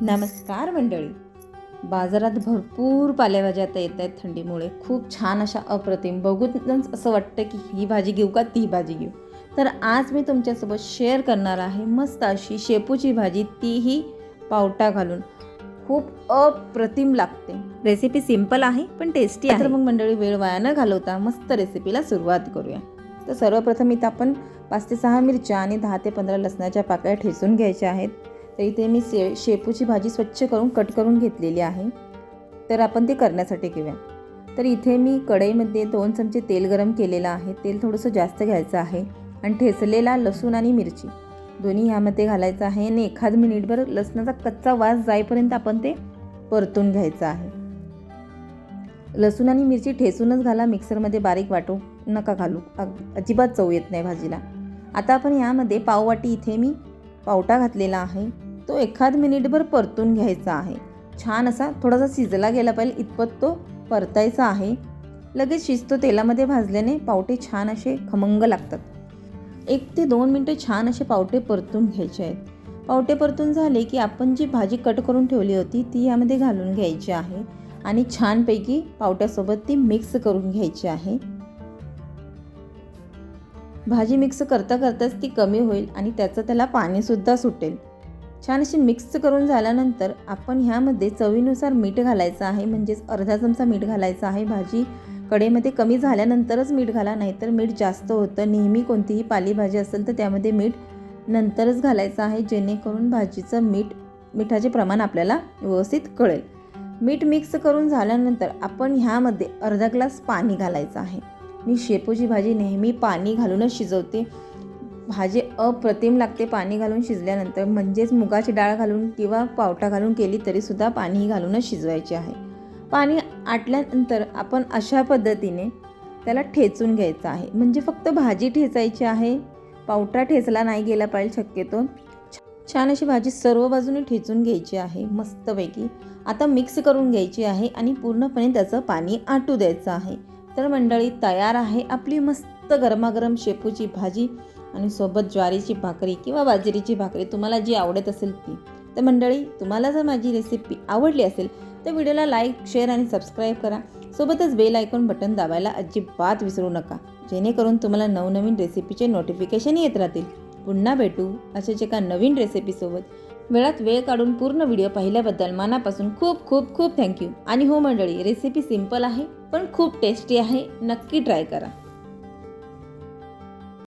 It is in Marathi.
नमस्कार मंडळी. बाजारात भरपूर पालेभाज्या आता येत आहेत थंडीमुळे. खूप छान अशा अप्रतिम. बघूनच असं वाटतं की ही भाजी घेऊ का ती भाजी घेऊ. तर आज मी तुमच्यासोबत शेअर करणार आहे मस्त अशी शेपूची भाजी. तीही पावटा घालून. खूप अप्रतिम लागते. रेसिपी सिंपल आहे पण टेस्टी आहे. तर मग मंडळी वेळ वाया न घालवता मस्त रेसिपीला सुरुवात करूया. तर सर्वप्रथम इथं आपण पाच ते सहा मिरच्या आणि दहा ते पंधरा लसणाच्या पाकळ्या ठेचून घ्यायच्या आहेत. तर इथे मी शे शेपूची भाजी स्वच्छ करून कट करून घेतलेली आहे. तर आपण ते करण्यासाठी घेऊया. तर इथे मी कढईमध्ये दोन चमचे तेल गरम केलेलं आहे. तेल थोडंसं जास्त घ्यायचं आहे. आणि ठेचलेला लसूण आणि मिरची. दोन्ही ह्यामध्ये घालायचं आहे. आणि एखाद मिनिटभर लसणाचा कच्चा वास जाईपर्यंत आपण ते परतून घ्यायचं आहे. लसूण आणि मिरची ठेसूनच घाला. मिक्सरमध्ये बारीक वाटू नका घालू. अजिबात चव येत नाही भाजीला. आता आपण यामध्ये पाववाटी इथे मी पावटा घातलेला आहे. तो एखाद मिनिटभर परतून घ्यायचा आहे. छान असा थोडासा शिजला गेला पाहिजे इतपत तो परतायचा आहे. लगेच शिजतो तेलामध्ये भाजल्याने पावटे छान असे खमंग लागतात. एक ते दोन मिनटं छान असे पावटे परतून घ्यायचे आहेत. पावटे परतून झाले की आपण जी भाजी कट करून ठेवली होती ती यामध्ये घालून घ्यायची आहे आणि छानपैकी पावट्यासोबत ती मिक्स करून घ्यायची आहे. भाजी मिक्स करता करताच ती कमी होईल आणि त्याचं त्याला पाणीसुद्धा सुटेल. छान अशी मिक्स करून झाल्यानंतर आपण ह्यामध्ये चवीनुसार मीठ घालायचं आहे. म्हणजेच अर्धा चमचा मीठ घालायचं आहे. भाजी कडेमध्ये कमी झाल्यानंतरच मीठ घाला. नाहीतर मीठ जास्त होतं. नेहमी कोणतीही पालेभाजी असेल तर त्यामध्ये मीठ नंतरच घालायचं आहे. जेणेकरून भाजीचं मीठ मिठाचे प्रमाण आपल्याला व्यवस्थित कळेल. मीठ मिक्स करून झाल्यानंतर आपण ह्यामध्ये अर्धा ग्लास पाणी घालायचं आहे. मी शेपूची भाजी नेहमी पाणी घालूनच शिजवते. भाजी अप्रतिम लागते. पाणी घालून शिजल्यानंतर म्हणजेच मुगाची डाळ घालून किंवा पावटा घालून केली तरीसुद्धा पाणी घालूनच शिजवायची आहे. पाणी आटल्यानंतर आपण अशा पद्धतीने त्याला ठेचून घ्यायचं आहे. म्हणजे फक्त भाजी ठेचायची आहे. पावटा ठेचला नाही गेला पाहिजे शक्यतो. छान अशी भाजी सर्व बाजूने ठेचून घ्यायची आहे. मस्तपैकी. आता मिक्स करून घ्यायची आहे आणि पूर्णपणे त्याचं पाणी आटू द्यायचं आहे. तर मंडळी तयार आहे आपली मस्त गरमागरम शेपूची भाजी. आणि सोबत ज्वारीची भाकरी किंवा बाजरीची भाकरी तुम्हाला जी आवडत असेल ती. तर मंडळी तुम्हाला जर माझी रेसिपी आवडली असेल तर व्हिडिओला लाईक शेअर आणि सबस्क्राईब करा. सोबतच बेल आयकॉन बटन दाबायला अजिबात विसरू नका. जेणेकरून तुम्हाला नवनवीन रेसिपीचे नोटिफिकेशन येत राहतील. पुन्हा भेटू अशाच एका नवीन रेसिपीसोबत वेळात वेळ काढून पूर्ण व्हिडिओ पाहिल्याबद्दल मनापासून खूप खूप खूप थँक्यू आणि हो मंडळी रेसिपी सिंपल आहे पण खूप टेस्टी आहे. नक्की ट्राय करा.